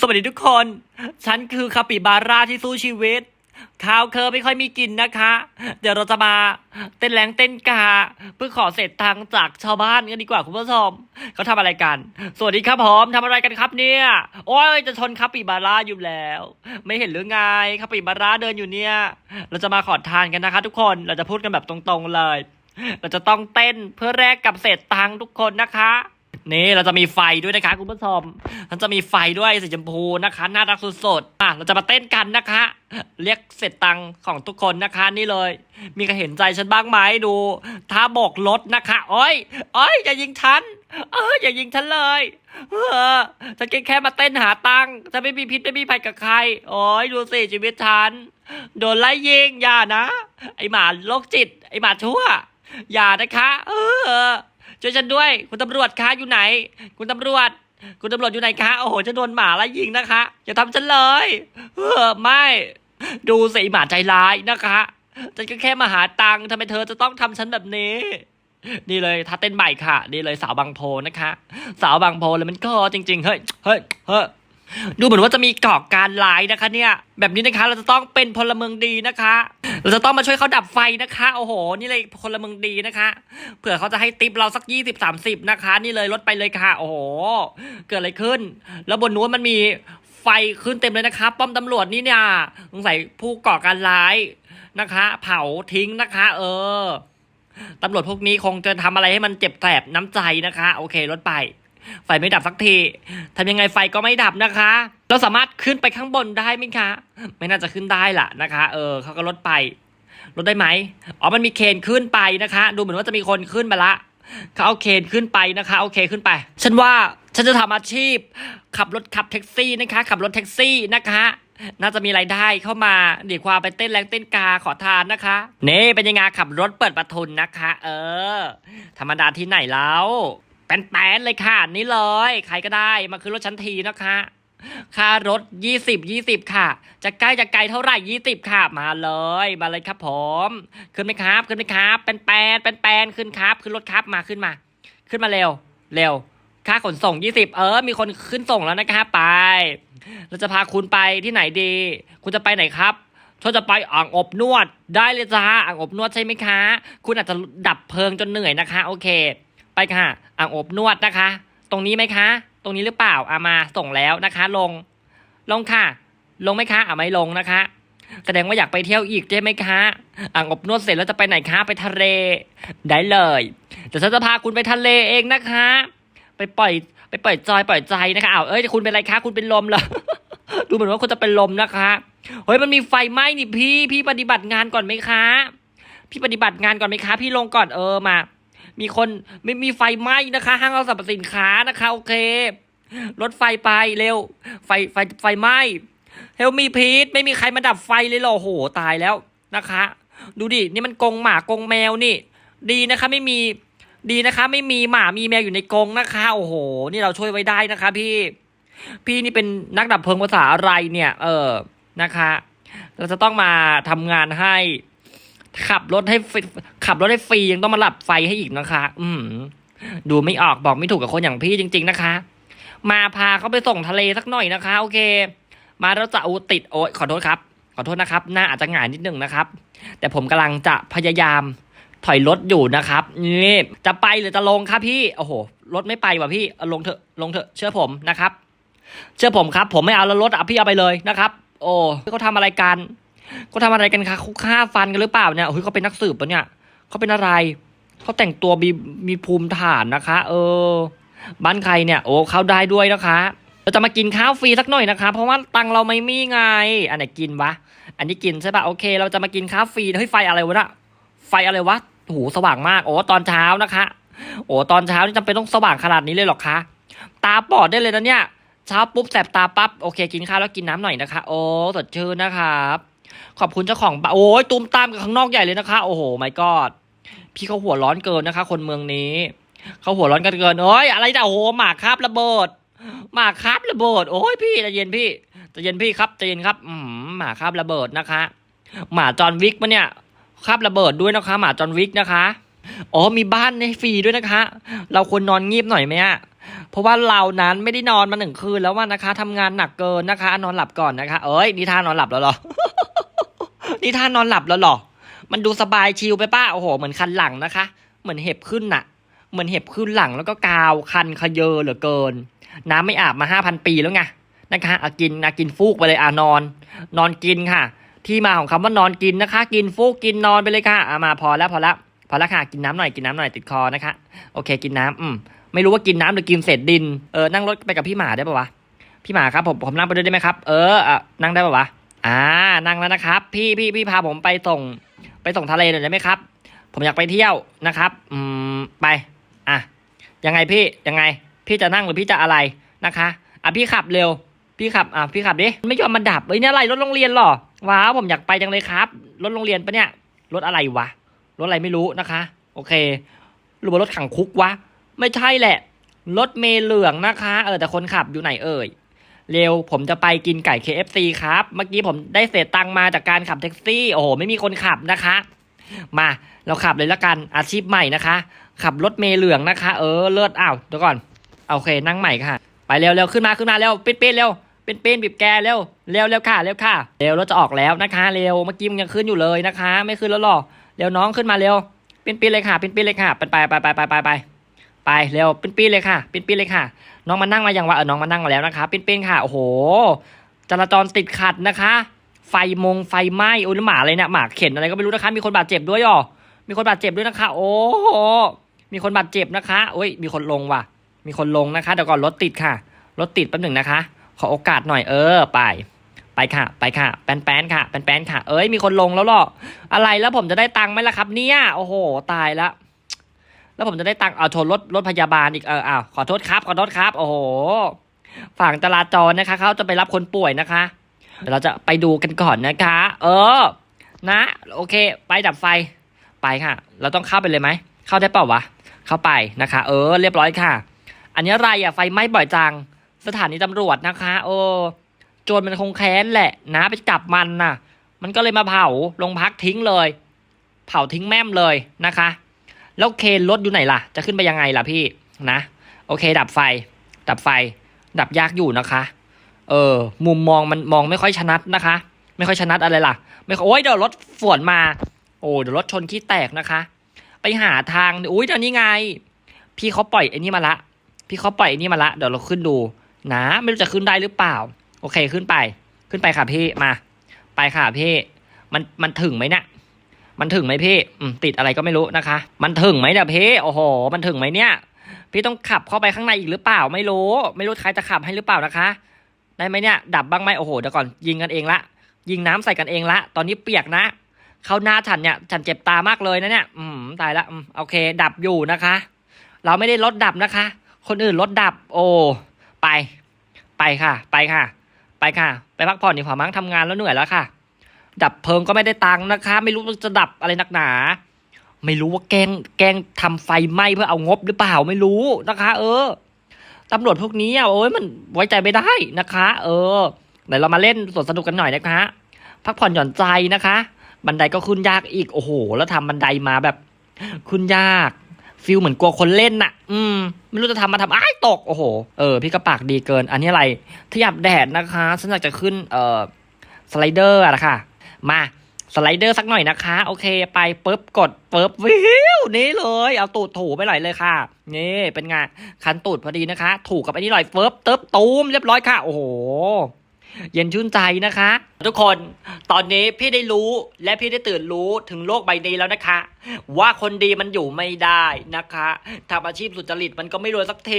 สวัสดีทุกคน ฉันคือคาปิบาร่าที่สู้ชีวิต ข้าวเคอไม่ค่อยมีกินนะคะ เดี๋ยวเราจะมาเต้นแรงเต้นกา เพื่อขอเศษตังค์จากชาวบ้านกันดีกว่าคุณผู้ชมเขาทำอะไรกัน สวัสดีครับผมทำอะไรกันครับเนี่ย โอ้ยจะชนคาปิบาร่าอยู่แล้ว ไม่เห็นหรือไงคาปิบาร่าเดินอยู่เนี่ย เราจะมาขอทานกันนะคะ ทุกคน เราจะพูดกันแบบตรงๆเลย เราจะต้องเต้นเพื่อแลกกับเศษตังค์ทุกคนนะคะ นี่เราจะมีไฟด้วยนะคะคุณผู้ชมมันจะมีไฟด้วยสีชมพูนะคะน่ารักสุดๆอะเราจะมาเต้นกันนะคะ เรียกเสร็จตังของทุกคนนะคะนี่เลย มีใครเห็นใจฉันบ้างไหมดูท่าโบกรถนะคะโอ้ยโอ้ยอย่ายิงฉันเอออย่ายิงฉันเลยเออฉันแค่แค่มาเต้นหาตังฉันไม่มีพิษไม่มีภัยกับใครโอ้ยดูสิชีวิตฉันโดนไล่ยิงอย่านะ ไอหมาโรคจิต ไอหมาชั่ว อย่านะคะ เออ ช่วยฉันด้วย คุณตำรวจคะอยู่ไหน คุณตำรวจ คุณตำรวจอยู่ไหนคะโอ้โหฉันโดนหมาไล่ยิงนะคะอย่าทำฉันเลยเออไม่ดูสิหมาใจร้ายนะคะฉันก็แค่มาหาตังค์ทำไมเธอจะต้องทำฉันแบบนี้นี่เลยท่าเต้นใหม่ค่ะ นี่เลยสาวบางโพนะคะ สาวบางโพเลยมันก็จริง ๆ เฮ้ย เฮ้ย เฮ้ย ดูเหมือนว่าจะมีก่อการร้ายนะคะเนี่ย แบบนี้นะคะเราจะต้องเป็นพลเมืองดีนะคะ เราจะต้องมาช่วยเขาดับไฟนะคะ โอ้โห นี่เลยพลเมืองดีนะคะ เผื่อเขาจะให้ติปเราสักยี่สิบสามสิบนะคะ นี่เลยลดไปเลยค่ะ โอ้โห เกิดอะไรขึ้น แล้วบนนู้นมันมีไฟขึ้นเต็มเลยนะคะ ป้อมตำรวจนี่เนี่ยสงสัยผู้ก่อการร้ายนะคะ เผาทิ้งนะคะ เออตำรวจพวกนี้คงจะทำอะไรให้มันเจ็บแสบน้ำใจนะคะ โอเคลดไป ไฟไม่ดับสักทีทำยังไงไฟก็ไม่ดับนะคะ เราสามารถขึ้นไปข้างบนได้ไหมคะ ไม่น่าจะขึ้นได้ล่ะนะคะ เออเขาก็ลดไป ลดได้ไหมอ๋อมันมีเคนขึ้นไปนะคะ ดูเหมือนว่าจะมีคนขึ้นไปละเขาเอาเคนขึ้นไปนะคะโอเคขึ้นไป ฉันว่าฉันจะทำอาชีพ ขับรถขับแท็กซี่นะคะ ขับรถแท็กซี่นะคะน่าจะมีรายได้เข้ามาดีกว่าไปเต้นแรงเต้นกาขอทานนะคะ เน่เป็นยังไงขับรถเปิดประทุนนะคะ เออ ธรรมดาที่ไหนแล้ว แป้นๆเลยค่ะ นี่เลย ใครก็ได้มาขึ้นรถชั้นทีนะคะค่ารถยี่สิบยี่สิบค่ะ จะใกล้จะไกลเท่าไหร่ยี่สิบค่ะ มาเลย มาเลยครับผม ขึ้นไหมครับ ขึ้นไหมครับ เป็นแปนเป็นแปนขึ้นครับ ขึ้นรถครับ มาขึ้นมา ขึ้นมาเร็ว เร็ว ค่าขนส่งยี่สิบเออ มีคนขึ้นส่งแล้วนะคะไป เราจะพาคุณไปที่ไหนดี คุณจะไปไหนครับฉันจะไปอ่างอบนวด ได้เลยจ้า อ่างอบนวดใช่ไหมคะ คุณอาจจะดับเพลิงจนเหนื่อยนะคะ โอเค ไปค่ะ อ่างอบนวดนะคะ ตรงนี้ไหมคะ ตรงนี้หรือเปล่าอามาส่งแล้วนะคะ ลง ลงค่ะ ลงไหมคะอ่าไม่ลงนะคะ แสดงว่าอยากไปเที่ยวอีกใช่ไหมคะ อ่างอบนวดเสร็จแล้วจะไปไหนคะไปทะเล ได้เลยเดี๋ยวฉันจะพาคุณไปทะเลเองนะคะ ไปปล่อย ไปปล่อยจอยปล่อยใจนะคะอ้าวเอ้ยคุณเป็นอะไรคะคุณเป็นลมเหรอดูเหมือนว่าคุณจะเป็นลมนะคะเฮ้ยมันมีไฟไหม้นี่พี่ พี่ปฏิบัติงานก่อนไหมคะ พี่ปฏิบัติงานก่อนไหมคะ พี่ลงก่อนเออมา มีคนไม่มีไฟไหม้นะคะ ห้างเราสรรพสินค้านะคะ โอเค รถไฟไปเร็ว ไฟไฟไฟไหม้เฮลมีพีทไม่มีใครมาดับไฟเลยหรอโหตายแล้วนะคะ ดูดิ นี่มันกงหมากงแมวนี่ ดีนะคะ ไม่มีดีนะคะ ไม่มีหมามีแมวอยู่ในกงนะคะ โอ้โห นี่เราช่วยไว้ได้นะคะ พี่ พี่นี่เป็นนักดับเพลิงภาษาอะไรเนี่ย เออนะคะ เราจะต้องมาทำงานให้ ขับรถให้ฟิขับรถให้ฟรียังต้องมาหลับไฟให้อีกนะคะ อืมดูไม่ออกบอกไม่ถูกกับคนอย่างพี่จริง ๆ นะคะ มาพาเขาไปส่งทะเลสักหน่อยนะคะ โอเค มาแล้วจะอูติดโอ๊ยขอโทษครับ ขอโทษนะครับ หน้าอาจจะหงายนิดนึงนะครับ แต่ผมกำลังจะพยายามถอยรถอยู่นะครับนี่จะไปหรือจะลงครับพี่โอ้โหรถไม่ไปว่ะพี่ลงเถอะลงเถอะเชื่อผมนะครับ เชื่อผมครับ ผมไม่เอาแล้วรถอะพี่เอาไปเลยนะครับ โอ้เขาทำอะไรกัน เขาทำอะไรกันคะเขาฆ่าฟันกันหรือเปล่าเนี่ยเฮ้ยเขาเป็นนักสืบปะเนี่ยเขาเป็นอะไรเขาแต่งตัวมีมีภูมิฐานนะคะ เออ บ้านใครเนี่ยโอ้เข้าได้ด้วยนะคะเราจะมากินข้าวฟรีสักหน่อยนะคะ เพราะว่าตังเราไม่มีไง อันไหนกินวะ อันนี้กินใช่ปะโอเค เราจะมากินข้าวฟรีเฮ้ยไฟอะไรวะนะไฟอะไรวะโอ้สว่างมาก โอ้ตอนเช้านะคะ โอ้ตอนเช้านี่จำเป็นต้องสว่างขนาดนี้เลยหรอคะ ตาบอดได้เลยนะเนี่ย เช้าปุ๊บแสบตาปั๊บโอเค กินข้าวแล้วกินน้ำหน่อยนะคะ โอ้สดชื่นนะครับ ขอบคุณเจ้าของบ้านโอ้ยตูมตามกับข้างนอกใหญ่เลยนะคะ โอ้โหไม่กอดพี่เขาหัวร้อนเกินนะคะ คนเมืองนี้เขาหัวร้อนกันเกินเอ้ยอะไรจ้ะโอ้โหหมากคาบระเบิดหมากคาบระเบิด โอ้ยพี่ใจะเย็นพี่ใจะเย็นพี่ครับใจะเย็นครับอืมหมาคราบระเบิดนะคะ หมาจอห์นวิกปะเนี่ยคราบระเบิดด้วยนะคะ หมาจอห์นวิกนะคะอ๋อมีบ้านให้ฟรีด้วยนะคะ เราควรนอนงีบหน่อยไหมอะเพราะว่าเรานั้นไม่ได้นอนมาหนึ่งคืนแล้วว่านะคะทำงานหนักเกินนะคะ นอนหลับก่อนนะคะ เอ้ยนี่ท่านนอนหลับแล้วหรอ นี่ท่านอนหลับแล้วหรอ มันดูสบายชิลไปป้าโอ้โห เหมือนคันหลังนะคะ เหมือนเห็บขึ้นน่ะ เหมือนเห็บขึ้นหลังแล้วก็กาวคันขยเยอเหลือเกิน น้ำไม่อาบมาห้าพันปีแล้วไงนะคะอากินอากินฟูกไปเลยอ่านอน นอนกินค่ะ ที่มาของคำว่านอนกินนะคะ กินฟูกกินนอนไปเลยค่ะอะมาพอแล้วพอแล้วพอแล้วค่ะกินน้ำหน่อยกินน้ำหน่อยติดคอนะคะ โอเคกินน้ำอืมไม่รู้ว่ากินน้ำหรือกินเศษดินเออนั่งรถไปกับพี่หมาได้ปะวะพี่หมาครับผมผมนั่งไปด้วยได้ไหมครับ เอออะนั่งได้ปะวะ อ่านั่งแล้วนะครับ พี่พี่พี่พาผมไปส่ง ไปส่งทะเลหน่อยได้ไหมครับ ผมอยากไปเที่ยวนะครับอืมไปอะยังไงพี่ยังไง พี่จะนั่งหรือพี่จะอะไรนะคะอะพี่ขับเร็ว พี่ขับอะพี่ขับดิไม่ยอมมาดับเอ้ยเนี่ยอะไรรถโรงเรียนหรอว้าวผมอยากไปจังเลยครับรถโรงเรียนปะเนี่ยรถอะไรวะรถอะไรไม่รู้นะคะ โอเคหรือว่ารถขังคุกวะไม่ใช่แหละรถเมล์เหลืองนะคะ เออแต่คนขับอยู่ไหนเอ่ย เร็วผมจะไปกินไก่ KFC ครับ เมื่อกี้ผมได้เศษตังมาจากการขับแท็กซี่ โอ้โห ไม่มีคนขับนะคะ มาเราขับเลยละกันอาชีพใหม่นะคะ ขับรถเมล์เหลืองนะคะ เออเลิศอ้าวเดี๋ยวก่อนโอเคนั่งใหม่ค่ะ ไปเร็วเร็วขึ้นมาขึ้นมาเร็วปิดปิดเร็วเปิดปิดบีบแกเร็วเร็วเร็วค่ะเร็วค่ะเร็วรถจะออกแล้วนะคะ เร็วเมื่อกี้มันยังขึ้นอยู่เลยนะคะ ไม่ขึ้นแล้วหรอเร็วน้องขึ้นมาเร็วปิดปิดเลยค่ะปิดปิดเลยค่ะไปไปไปไปไปไป ไปเร็วปิ้นปิ้นเลยค่ะปิ้นปิ้นเลยค่ะ น้องมานั่งมาอยังวะเออน้องมานั่งมาแล้วนะคะปิ้นปิ้นค่ะโอ้โห จราจรติดขัดนะคะ ไฟมงไฟไหม้โอ้ยหมาอะไรเนี่ยหมาเข็นอะไรก็ไม่รู้นะคะมีคนบาดเจ็บด้วยอ๋อมีคนบาดเจ็บด้วยนะคะ โอ้โหมีคนบาดเจ็บนะคะโอ้ยมีคนลงว่ะ มีคนลงนะคะเดี๋ยวก่อนรถติดค่ะรถติดแป๊บหนึ่งนะคะ ขอโอกาสหน่อยเออไปไปค่ะ ไปค่ะ แป้นแป้นค่ะแป้นแป้นค่ะ เอ้ยมีคนลงแล้วหรออะไรแล้วผมจะได้ตังค์ไหมล่ะครับ เนี่ยโอ้โห ตายแล้ว แล้วผมจะได้ตังค์เอาชนรถรถพยาบาลอีกเอออ้าวขอโทษครับขอโทษครับ โอ้โหฝั่งจราจรนะคะเขาจะไปรับคนป่วยนะคะเดี๋ยวเราจะไปดูกันก่อนนะคะ เออ นะ โอเค ไปดับไฟไปค่ะ เราต้องเข้าไปเลยไหม เข้าได้เปล่าวะ เข้าไปนะคะ เออ เรียบร้อยค่ะ อันนี้อะไรอะไฟไหม้บ่อยจัง สถานีตำรวจนะคะเออโจรมันคงแค้นแหละ นะไปจับมันน่ะ มันก็เลยมาเผาโรงพักทิ้งเลย เผาทิ้งแม่มเลยนะคะ แล้วเคนรถอยู่ไหนล่ะ จะขึ้นไปยังไงล่ะพี่นะ โอเค ดับไฟ ดับไฟ ดับยากอยู่นะคะ เออ มุมมองมันมองไม่ค่อยชนัดนะคะ ไม่ค่อยชนัดอะไรล่ะ ไม่โอ้ยเดี๋ยวรถฝวนมา โอ้เดี๋ยวรถชนขี้แตกนะคะ ไปหาทางอุ้ยเดี๋ยวนี้ไง พี่เขาปล่อยไอ้นี่มาละ พี่เขาปล่อยไอ้นี่มาละเดี๋ยวเราขึ้นดู นะ ไม่รู้จะขึ้นได้หรือเปล่า โอเคขึ้นไป ขึ้นไปค่ะพี่มา ไปค่ะพี่มันมันถึงไหมเนี่ย มันถึงไหมพี่ติดอะไรก็ไม่รู้นะคะ มันถึงไหมเนี่ยพี่โอ้โห มันถึงไหมเนี่ย พี่ต้องขับเข้าไปข้างในอีกหรือเปล่า ไม่รู้ ไม่รู้ใครจะขับให้หรือเปล่านะคะ ได้ไหมเนี่ย ดับบ้างไหมโอ้โหเดี๋ยวก่อนยิงกันเองละ ยิงน้ำใส่กันเองละ ตอนนี้เปียกนะ เข้าหน้าฉันเนี่ย ฉันเจ็บตามากเลยนะเนี่ย อืมตายละอืมโอเค ดับอยู่นะคะ เราไม่ได้รถดับนะคะ คนอื่นรถดับ โอ้ ไป ไปค่ะ ไปค่ะ ไปค่ะ ไปพักผ่อนดีกว่ามั้งทำงานแล้วเหนื่อยแล้วค่ะ ดับเพลิงก็ไม่ได้ตังค์นะคะ ไม่รู้ว่าจะดับอะไรนักหนา ไม่รู้ว่าแกล้งแกล้งทำไฟไหม้เพื่อเอางบหรือเปล่าไม่รู้นะคะ เออตำรวจพวกนี้อะโอ้ยมันไว้ใจไม่ได้นะคะ เออเดี๋ยวเรามาเล่นสวนสนุกกันหน่อยนะคะพักผ่อนหย่อนใจนะคะ บันไดก็ขึ้นยากอีกโอ้โห แล้วทำบันไดมาแบบขึ้นยากฟิลเหมือนกลัวคนเล่นน่ะ อืม ไม่รู้จะทำมาทำอ้ายตก โอ้โห เออ พี่ก็ปากดีเกิน อันนี้อะไรที่อับแดดนะคะ ฉันอยากจะขึ้น เอ่อ สไลเดอร์อะนะคะ มาสไลเดอร์สักหน่อยนะคะ โอเคไปปุ๊บกดปุ๊บวิวนี่เลย เอาตูดถูไปหน่อยเลยค่ะ นี่เป็นไงคันตูดพอดีนะคะ ถูกกับไอ้นี่หน่อยเฟิบเติบตูมเรียบร้อยค่ะ โอ้โห เย็นชื่นใจนะคะ ทุกคนตอนนี้พี่ได้รู้และพี่ได้ตื่นรู้ถึงโลกใบนี้แล้วนะคะ ว่าคนดีมันอยู่ไม่ได้นะคะทำอาชีพสุจริตมันก็ไม่รวยสักเท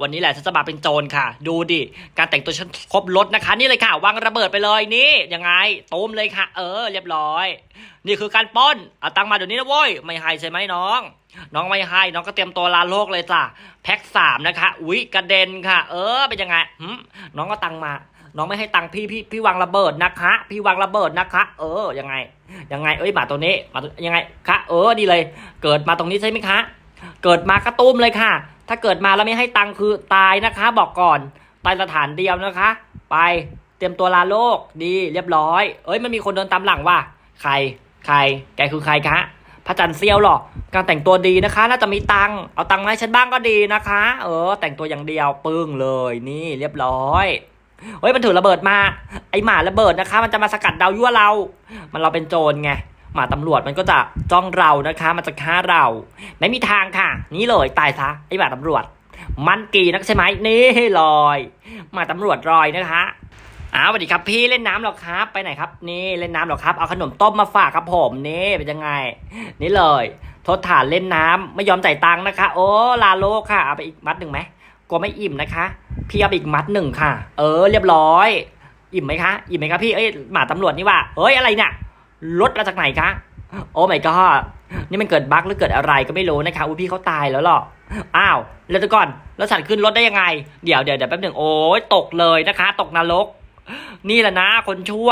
วันนี้แหละฉันจะมาเป็นโจรค่ะ ดูดิ การแต่งตัวฉันครบรถนะคะ นี่เลยค่ะ วางระเบิดไปเลยนี่ยังไงตูมเลยค่ะ เออ เรียบร้อย นี่คือการป้นเอาตังมาเดี๋ยวนี้นะเว้ยไม่ให้ใช่ไหมน้อง น้องไม่ให้น้องก็เตรียมตัวลาโลกเลยจ้ะแพ็คสามนะคะอุ๊ยกระเด็นค่ะ เออเป็นยังไงหึน้องก็ตังมาน้องไม่ให้ตังค์พี่พี่พี่วางระเบิดนะคะ พี่วางระเบิดนะคะ เออยังไง ยังไงเอ้ยมาตัวนี้มายังไงคะเออดีเลย เกิดมาตรงนี้ใช่ไหมคะ เกิดมากระตุ้มเลยค่ะ ถ้าเกิดมาแล้วไม่ให้ตังค์คือตายนะคะ บอกก่อน ตายสถานเดียวนะคะ ไปเตรียมตัวลาโลกดีเรียบร้อย เอ้ยมันมีคนเดินตามหลังว่ะใครใคร แกคือใครคะพระจันทร์เซียวหรอการแต่งตัวดีนะคะ น่าจะมีตังเอาตังมาให้ฉันบ้างก็ดีนะคะ เออ แต่งตัวอย่างเดียวปึ้งเลยนี่เรียบร้อยเฮ้ยมันถือระเบิดมา ไอหมาระเบิดนะคะ มันจะมาสกัดดาวยั่วเรา มันเราเป็นโจรไง มาตำรวจมันก็จะจ้องเรานะคะมันจะฆ่าเรา ไม่มีทางค่ะ นี่เลยตายซะไอ้หมาตำรวจ มันกีนักใช่ไหมนี่ลอยหมาตำรวจลอยนะคะอ้าวสวัสดีครับพี่เล่นน้ำหรอครับ ไปไหนครับ นี่เล่นน้ำหรอครับเอาขนมต้มมาฝากครับผมนี่เป็นยังไง นี่เลยทษฐานเล่นน้ำไม่ยอมจ่ายตังค์นะคะ โอ้ลาโลค่ะเอาไปอีกมัดหนึ่งไหมกลัวไม่อิ่มนะคะ พี่เอาไปอีกมัดหนึ่งค่ะ เออ เรียบร้อย อิ่มไหมคะ อิ่มไหมคะพี่เอ้ยหมาตำรวจนี่ว่าเฮ้ยอะไรเนี่ย รถมาจากไหนคะ โอ้ my god นี่มันเกิดบั๊กหรือเกิดอะไรก็ไม่รู้นะคะอุ้ยพี่เขาตายแล้วหรออ้าวแล้วแต่ก่อนแล้วฉันขึ้นรถได้ยังไง เดี๋ยวเดี๋ยวเดี๋ยวแป๊บหนึ่งโอ้ยตกเลยนะคะ ตกนรก นี่แหละนะคนชั่ว